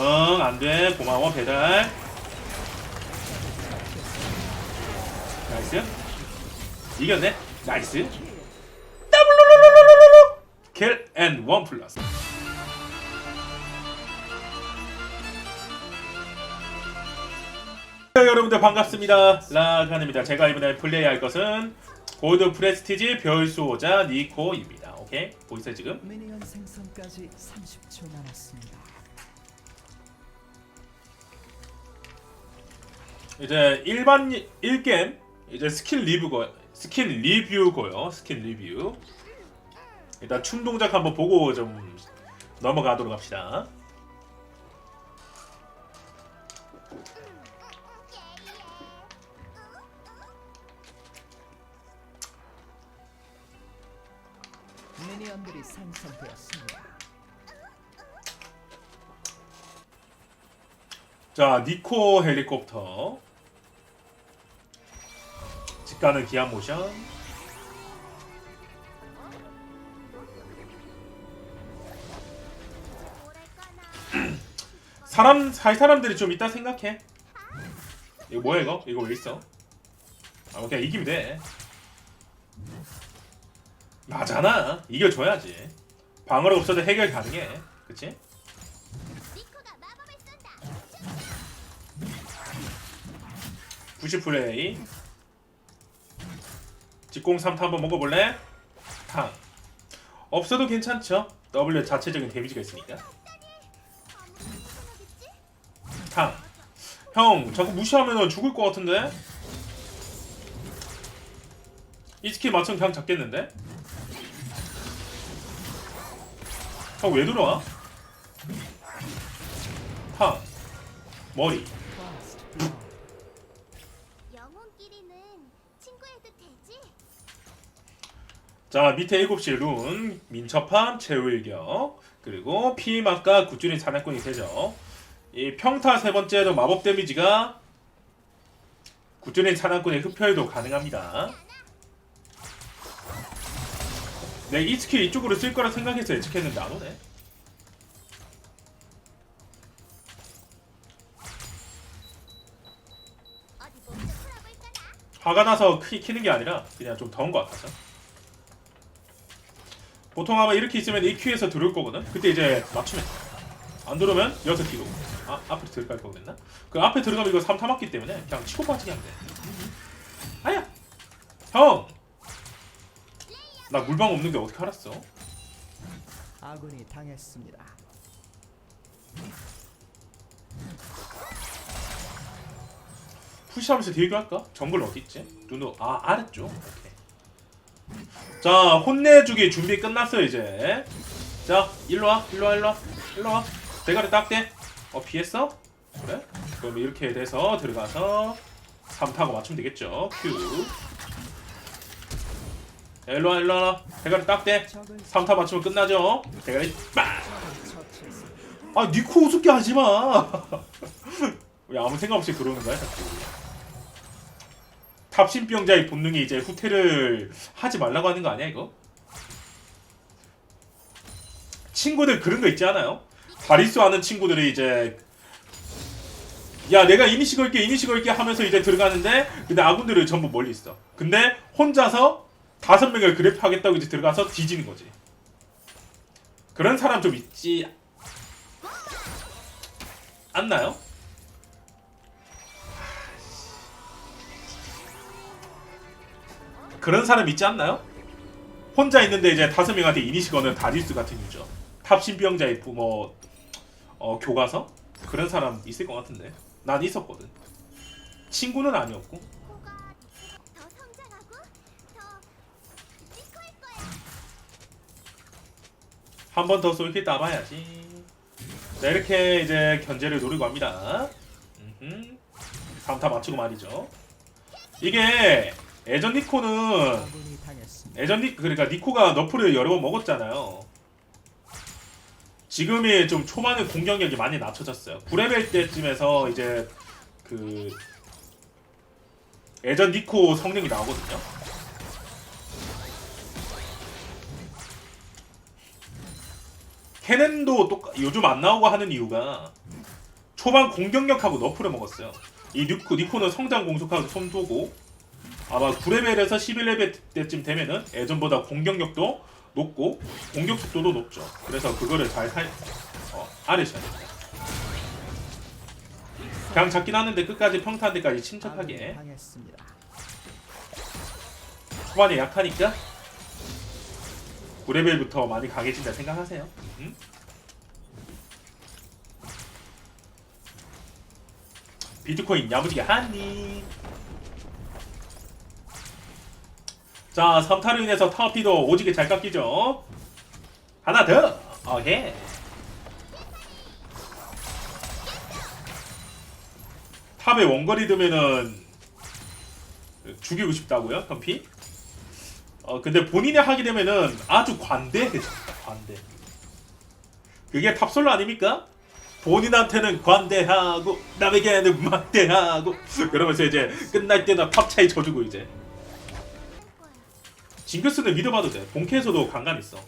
응, 안 돼. 고마워, 배달. 나이스. 이겼네. 나이스. 더블로로로로로로. 킬 앤 원 플러스. 네, 여러분들 반갑습니다. 라간입니다. 제가 이번에 플레이할 것은 골드 프레스티지 별수호자 니코입니다. 오케이? 보이세요 지금? 미니언 생성까지 30초 남았습니다. 이제 일반 1게임 이제 스킬 리뷰고 스킬 리뷰고요. 스킬 리뷰. 일단 춤 동작 한번 보고 좀 넘어가도록 합시다. 미니언들이 생성되었습니다. 자, 니코 헬리콥터. 직가는 기아 모션. 사람 살 사람들이 좀 있다 생각해. 이거 뭐야 이거? 이거 왜 있어? 아, 그냥 이기면 돼. 맞잖아. 이겨줘야지. 방어력 없어도 해결 가능해. 그치? 니코가 마법을 쓴다. 90 플레이 직공 3타 한번 먹어볼래? 탕 없어도 괜찮죠? W 자체적인 데미지가 있으니까. 탕 형 자꾸 무시하면 죽을 것 같은데? 이 스킬 맞추면 그냥 잡겠는데? 형 왜 들어와? 탕 머리 First blood. 영혼끼리는 친구해도 되지? 자 밑에 7시 룬 민첩함 최후일격 그리고 피막과 굿줄인 사냥꾼이 되죠. 이 평타 세 번째도 마법 데미지가 굿줄인 사냥꾼의 흡혈도 가능합니다. 내이 스킬 이쪽으로 쓸 거라 생각해서 예측했는데 안 오네? 화가 나서 키, 키는 게 아니라 그냥 좀 더운 것 같아서 보통 아마 이렇게 있으면 EQ에서 들어올 거거든 그때 이제 맞추면 돼. 안 들어오면 여기서 뒤로 아 앞으로 들어갈 거겠나? 그 앞에 들어가면 이거 3 타 맞기 때문에 그냥 치고 빠지게 하면 돼 아야 형! 나 물방 없는데 어떻게 알았어? 아군이 당했습니다. 푸시하면서 딜교 할까? 정글 어딨지? 누누 아 아래쪽 오케이 자 혼내주기 준비 끝났어 이제. 자 일로와 일로와 일로와 일로와. 대가리 딱대. 어 피했어? 그래? 그럼 이렇게 돼서 들어가서 3타고 맞추면 되겠죠. 큐. 야, 일로와 일로와. 대가리 딱대. 적을 3타 맞추면 끝나죠. 대가리 빵 처치했습니다. 아 니코 우습게 하지마. 왜 아무 생각 없이 그러는 거야 자꾸 탑신병자의 본능이 이제 후퇴를 하지 말라고 하는 거 아니야 이거? 친구들 그런 거 있지 않아요? 다리수 아는 친구들이 이제 야 내가 이니시 걸게 이니시 걸게 하면서 이제 들어가는데 근데 아군들은 전부 멀리 있어 근데 혼자서 다섯 명을 그래프 하겠다고 이제 들어가서 뒤지는 거지 그런 사람 좀 있지 않나요? 그런 사람 있지 않나요? 혼자 있는데 이제 다섯 명한테 이니시 거는 다리스 같은 유죠. 탑 신병자의 부모 어, 교과서 그런 사람 있을 것 같은데 난 있었거든. 친구는 아니었고. 한 번더 쏠킬 따봐야지. 자 이렇게 이제 견제를 노리고 합니다. 음흠. 3타 맞추고 말이죠. 이게 예전 니코는. 예전 니 그러니까 니코가 너프를 여러 번 먹었잖아요. 지금이 좀 초반에 공격력이 많이 낮춰졌어요. 9레벨 때쯤에서 이제 그 예전 니코 성능이 나오거든요. 캐넨도 똑 요즘 안 나오고 하는 이유가 초반 공격력하고 너프를 먹었어요. 이 니코 니코는 성장 공속하고 손도고 아마 9레벨에서 11레벨 때쯤 되면은 예전보다 공격력도 높고 공격 속도도 높죠. 그래서 그거를 잘 살, 어, 알으셔야 됩니다. 그냥 잡긴 하는데 끝까지 평타한테까지 아군이 침착하게. 초반에 약하니까 9레벨부터 많이 강해진다 생각하세요. 음? 비트코인 야무지게 하니. 자, 3타로 인해서 타워피도 오지게 잘 깎이죠. 하나 더. 오케이. 탑에 원거리 두면은 죽이고 싶다고요, 덤피? 어 근데 본인이 하게 되면은 아주 관대해집니다. 관대. 그게 탑솔로 아닙니까? 본인한테는 관대하고 남에게는 막대하고 그러면서 이제 끝날 때나 탑 차이 져주고 이제. 징크스는 믿어봐도 돼. 본캐에서도 강간 있어.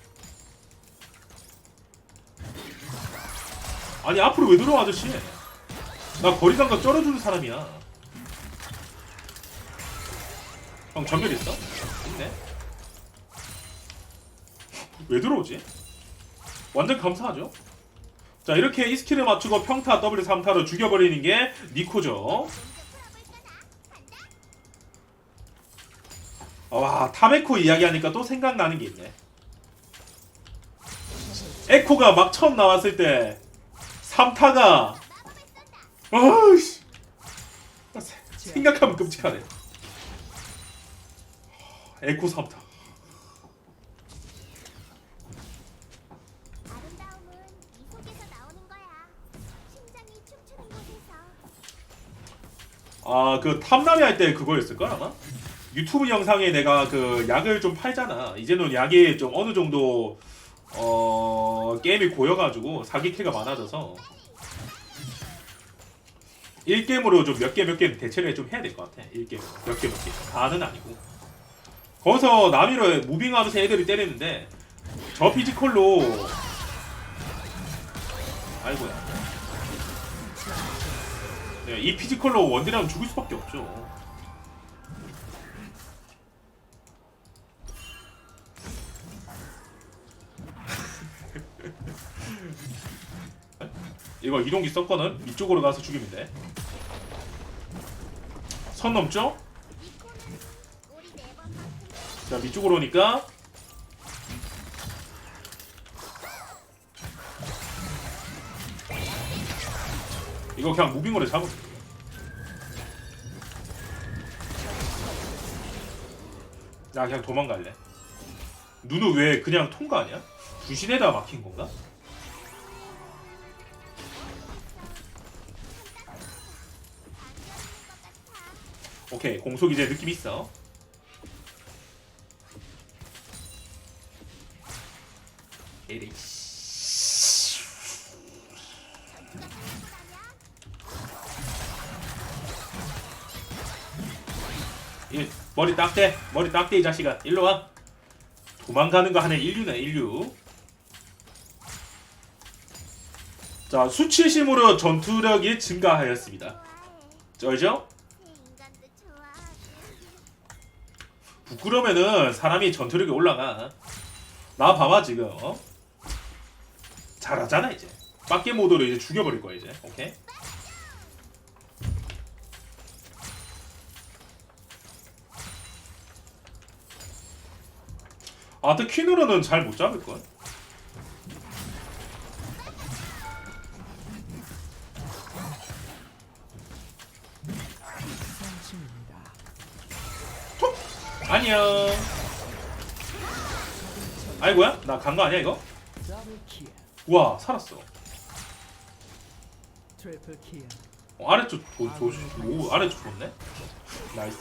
아니 앞으로 왜 들어와 아저씨? 나 거리 감각 쩔어주는 사람이야. 형 전멸 있어? 있네. 왜 들어오지? 완전 감사하죠. 자 이렇게 이 스킬을 맞추고 평타 W 3타로 죽여버리는 게 니코죠. 와 타메코 이야기하니까 또 생각나는 게 있네. 에코가 막 처음 나왔을 때 3타가 아이씨 생각하면 끔찍하네. 에코 3타. 아름다움은 이 속에서 나오는 거야. 심장이 춤추는 곳에서. 아 그 탐남이 할 때 그거였을 걸 아마? 유튜브 영상에 내가 그 약을 좀 팔잖아. 이제는 약이 좀 어느 정도 어 게임이 고여가지고 사기캐가 많아져서 1게임으로 좀 몇 개 몇 개 대체를 좀 해야 될 것 같아. 1게임 몇 개 몇 개. 다는 아니고. 거기서 나미로 무빙하면서 애들이 때리는데 저 피지컬로 아이고야. 네, 이 피지컬로 원딜하면 죽을 수밖에 없죠. 이거 이동기 썼거든? 이쪽으로 가서 죽이면 돼. 선 넘죠? 자, 위쪽으로 오니까 이거 그냥 무빙으로 돼. 나 그냥 도망갈래. 눈은 왜 그냥 통과하냐? 부신에다 막힌 건가? 오케이 공속 이제 느낌 있어. 에이 이 머리 딱대 머리 딱대 이 자식아 일로 와 도망가는 거 하는 인류네 인류 자 수치심으로 전투력이 증가하였습니다. 쩔죠? 새 인간도 좋아하고. 부끄러면은 사람이 전투력이 올라가. 나 봐봐 지금. 어? 잘하잖아 이제. 빡게 모드로 이제 죽여버릴 거야 이제. 오케이. 아, 또 퀸으로는 잘 못 잡을 걸. 안녕. 아이고야? 나 간 거 아니야 이거? 우와 살았어. 어, 아래쪽 도, 도, 오 아래쪽 좋네. 나이스.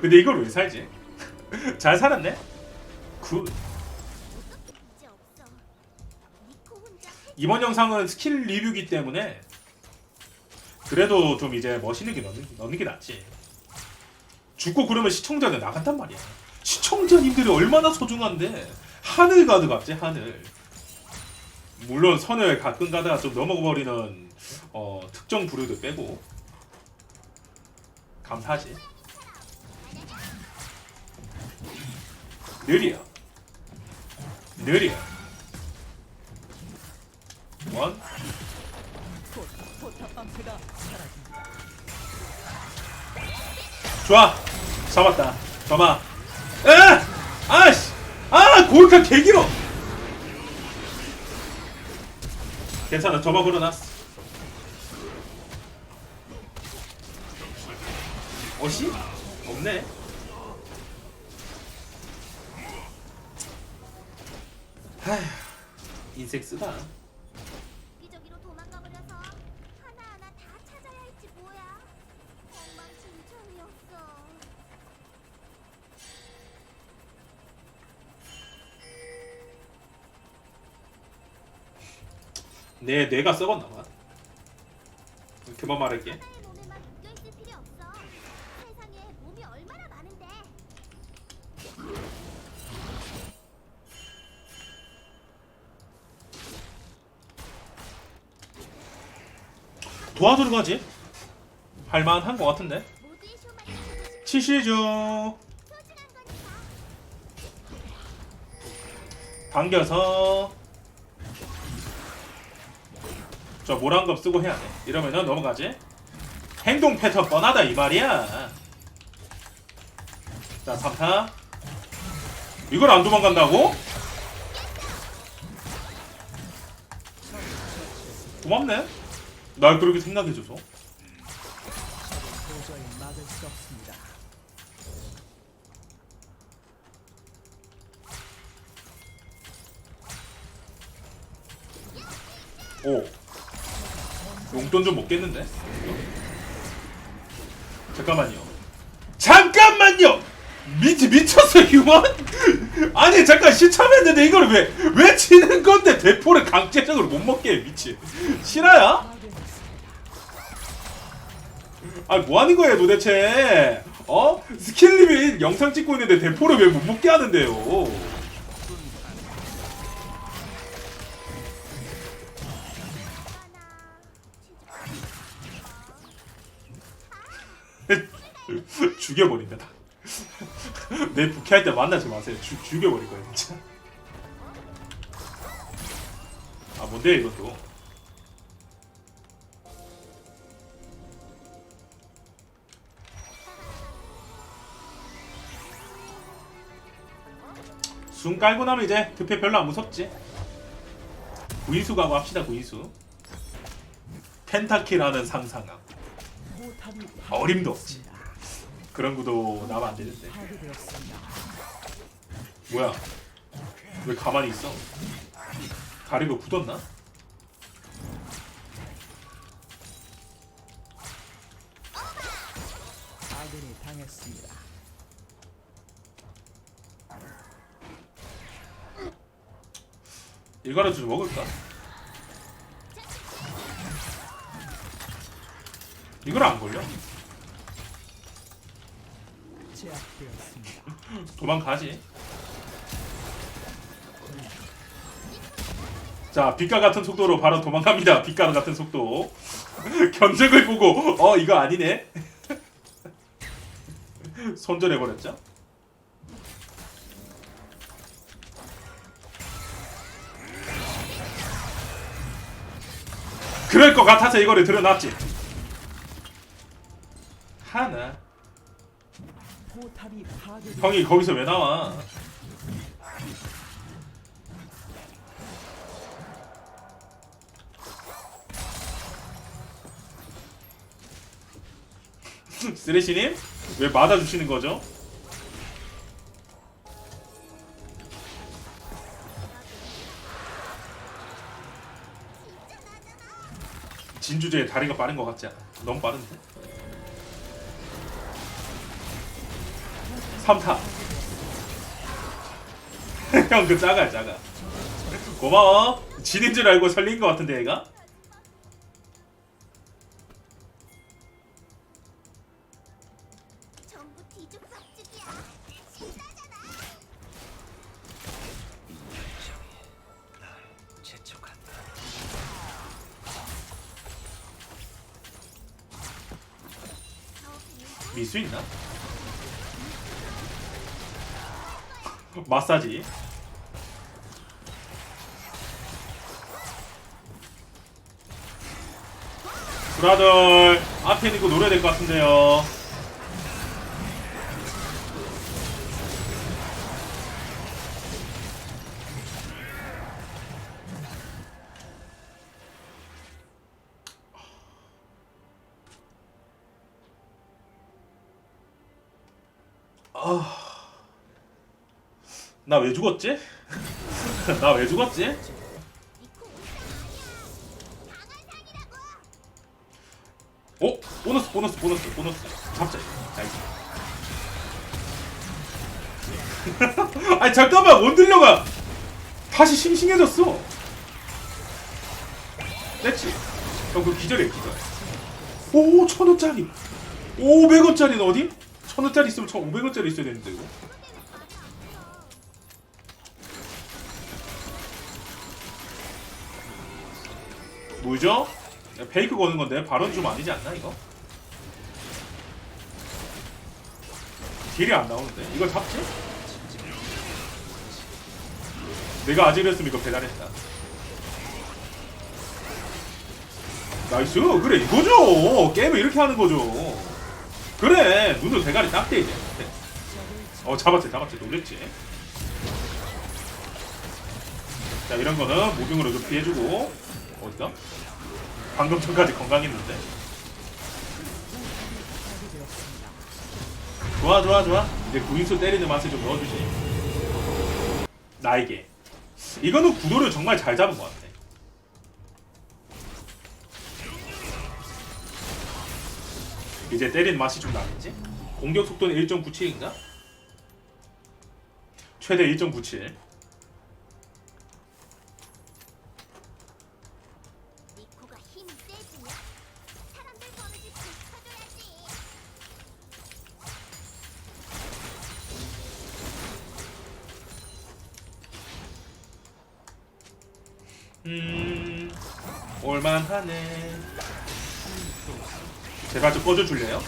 근데 이걸 왜 살지? 잘 살았네. 굿. 이번 영상은 스킬 리뷰기 때문에 그래도 좀 이제 멋있는 게 넣는, 넣는 게 낫지. 죽고 그러면 시청자들 나간단 말이야. 시청자님들이 얼마나 소중한데 하늘 가드 같지 하늘. 물론 선을 가끔 가다가 좀 넘어버리는 어, 특정 부류들 빼고 감사하지 느려 느려 원. 좋아 잡았다. 잡아. 에! 아씨! 아 골카 개 길어! 괜찮아 저만 걸어놨어 어시 없네. 하휴 인생 쓰다 내 뇌가 썩었나 봐 그만 말할게. 도와주러 가지 할만한 것 같은데 치시죠. 당겨서 저 모란검 쓰고 해야 돼. 이러면은 넘어가지? 행동 패턴 뻔하다 이 말이야. 자 3타. 이걸 안 도망간다고? 고맙네. 날 그렇게 생각해줘서. 오 용돈 좀 먹겠는데? 잠깐만요 잠깐만요! 미, 미쳤어 휴먼? 아니 잠깐 시참했는데 이걸 왜, 왜 치는 건데 대포를 강제적으로 못 먹게 해 미친 실화야? 아니 뭐 하는 거예요 도대체 어? 스킬 리밋 영상 찍고 있는데 대포를 왜 못 먹게 하는데요 죽여버린다 다. 내 부캐할 때 만나지 마세요. 죽, 죽여버릴 거야 진짜. 아 뭔데 이것도 순 깔고 나면 이제 급해 별로 안 무섭지? 구이수 가고 합시다 구이수. 펜타키라는 상상함 포탑이 어림도 없지. 그런 구도 나면 안 되는데. 뭐야? 왜 가만히 있어? 가리고 굳었나? 아군이 당했습니다. 이거라도 좀 먹을까? 이걸 안 걸려? 제압되었습니다. 도망가지. 자, 빛과 같은 속도로 바로 도망갑니다. 빛과 같은 속도. 견적을 보고 어 이거 아니네. 손절해 버렸죠. 그럴 것 같아서 이거를 들여놨지. 하나. 형이 거기서 왜 나와? 쓰레시님 왜 맞아주시는 거죠? 진주제의 다리가 빠른 것 같지 않아? 너무 빠른데? 3타 형 그 작아요 작아. 고마워. 지는 줄 알고 설린 것 같은데 얘가? 미수 있나? 마사지. 브라들 앞에 있는 거 노려야 될 것 같은데요 나 왜 죽었지? 나 왜 죽었지? 상이라고. 어? 보너스 보너스 보너스 보너스 잡자 나이스 아니 잠깐만 원딜러가 다시 싱싱해졌어 됐지? 형그 기절해 기절 오 천원짜리 500원짜리는 어디? 천원짜리 있으면 천 500원짜리 있어야 되는데 이거 뭐죠? 야, 페이크 거는 건데 발언 좀 아니지 않나 이거? 딜이 안 나오는데? 이걸 잡지? 내가 아직이었으면 이거 배달했다. 나이스! 그래 이거죠! 게임을 이렇게 하는 거죠. 그래 눈을 대가리 딱대 이제. 어 잡았지 잡았지. 놀랬지. 자 이런 거는 무빙으로 좀 피해주고 어디다? 방금 전까지 건강했는데 좋아 좋아 좋아 이제 구인수 때리는 맛을 좀 넣어주지 나에게 이거는 구도를 정말 잘 잡은 것 같아 이제 때리는 맛이 좀 나겠지? 공격 속도는 1.97인가? 최대 1.97 음. 올만하네. 제발 좀 꺼줘줄래요?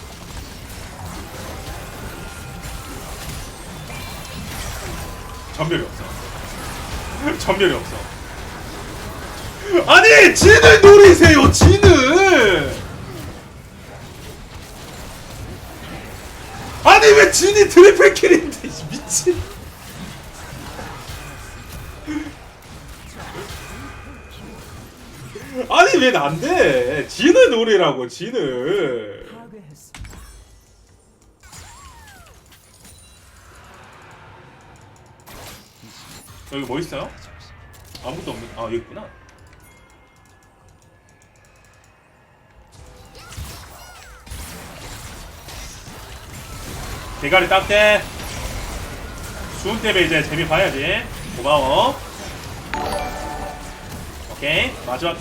전멸이 없어. 전멸이 없어. 아니 진을 노리세요 진을! 아니 왜 진이 트리플 킬인데 미친 아니 왜 난데? 진을 노리라고 파괴했습니다. 여기 뭐 있어요? 아무것도 없는 아 여기 있구나. 대가리 딱대 수은 때문에 이제 재미 봐야지. 고마워. 오케이 마지막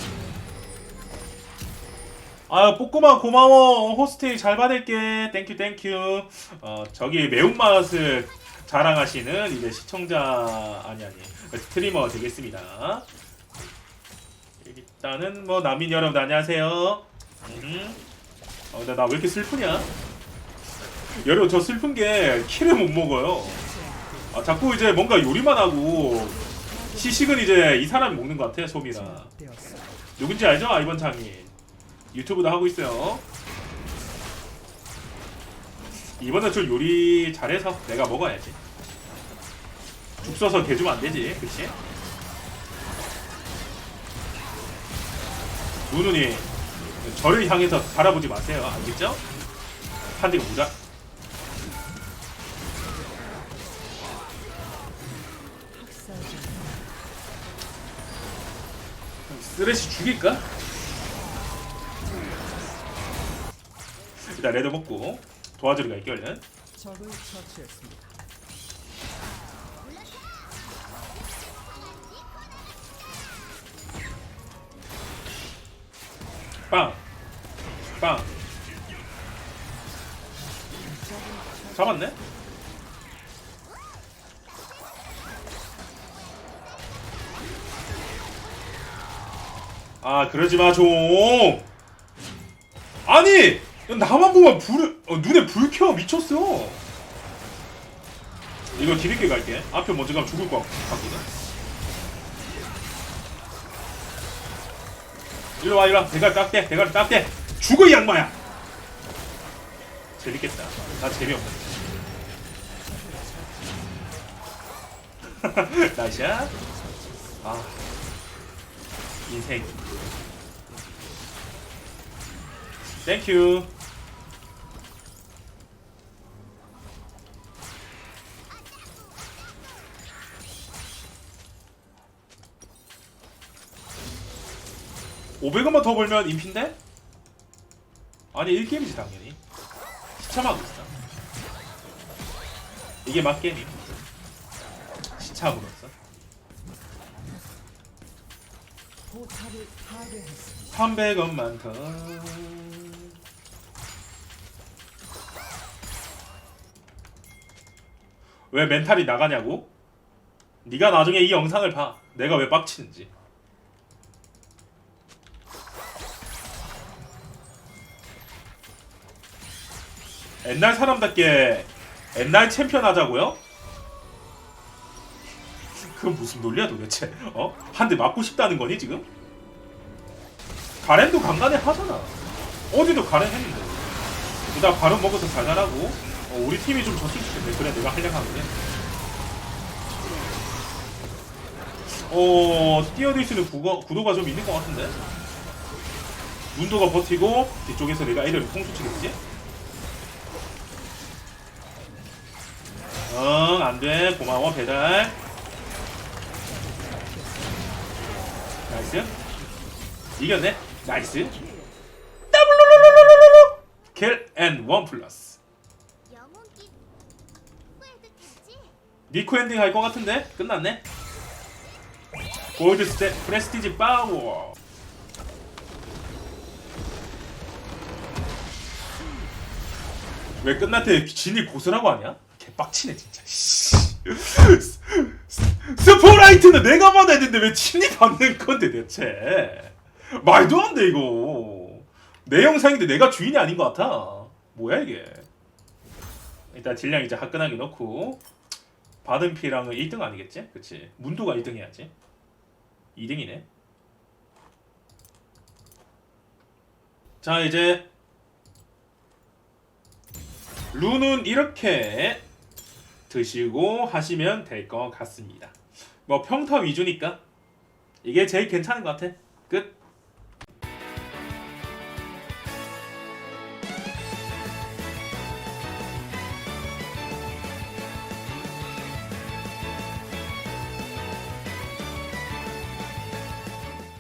아 뽀꼬마 고마워. 호스팅 잘 받을게. 땡큐 땡큐 어 저기 매운맛을 자랑하시는 이제 시청자 아니 아니 스트리머 되겠습니다. 일단은 뭐 난민 여러분 안녕하세요. 음. 어, 근데 나왜 이렇게 슬프냐? 여러분 저 슬픈 게 키를 못 먹어요. 아 자꾸 이제 뭔가 요리만 하고 시식은 이제 이 사람이 먹는 것 같아 소미라. 누군지 알죠? 아이번 장인 유튜브도 하고 있어요 이번엔 좀 요리 잘해서 내가 먹어야지 죽 써서 개주면 안 되지 그치? 누누니 저를 향해서 바라보지 마세요 알겠죠? 한 대가 무자 쓰레쉬 죽일까? 일단 레드 먹고 도와주러 갈게 얼른 적을 처치했습니다. 빵! 빵! 잡았네? 아 그러지 마 좀! 아니! 야, 나만 보면 불 어, 눈에 불 켜 미쳤어. 이거 뒤늦게 갈게. 앞에 먼저 가면 죽을 것 같거든. 일로 와, 일로 와. 대가리 닦대, 대가리 닦대. 죽어 이 양마야. 재밌겠다. 나 재미없는데. 나이샤. 아, 인생. 땡큐. (500원만) 더 벌면 인피인데? 아니 1게임이지 당연히 시참하고 있어 이게 맞게임임 시참으로서 포탑을 파괴했습니다. 300원만 더. 왜 멘탈이 나가냐고? 네가 나중에 이 영상을 봐. 내가 왜 빡치는지. 옛날 사람답게 옛날 챔피언 하자고요? 그건 무슨 논리야 도대체? 어? 한 대 맞고 싶다는 거니 지금? 가렌도 간간해 하잖아. 어디도 가렌 했는데. 나 바로 먹어서 잘하라고. 어, 우리 팀이 좀 졌으면 좋겠네. 그래 내가 하려고 한 거네. 어 뛰어들 수 있는 구가, 구도가 좀 있는 것 같은데. 문도가 버티고 뒤쪽에서 내가 애들 통수 치겠지? 응 안 돼 고마워 배달. 나이스. 이겼네. 나이스. 더블로로로로로로. 킬 앤 원 플러스. 영혼기 후회듯했지? 니코 엔딩 할 것 같은데 끝났네. 골드 스텝 프레스티지 파워. 왜 끝났대 진이 고수라고 하냐? 개빡치네 진짜. 씨. 스포라이트는 내가 받아야 되는데 왜 진이 받는 건데 대체? 말도 안 돼 이거. 내 영상인데 내가 주인이 아닌 것 같아. 뭐야 이게? 일단 딜량 이제 화끈하게 넣고. 받은 피랑은 1등 아니겠지? 그치? 문도가 1등 해야지? 2등이네. 자 이제 룬은 이렇게 드시고 하시면 될 것 같습니다. 뭐 평타 위주니까 이게 제일 괜찮은 것 같아. 끝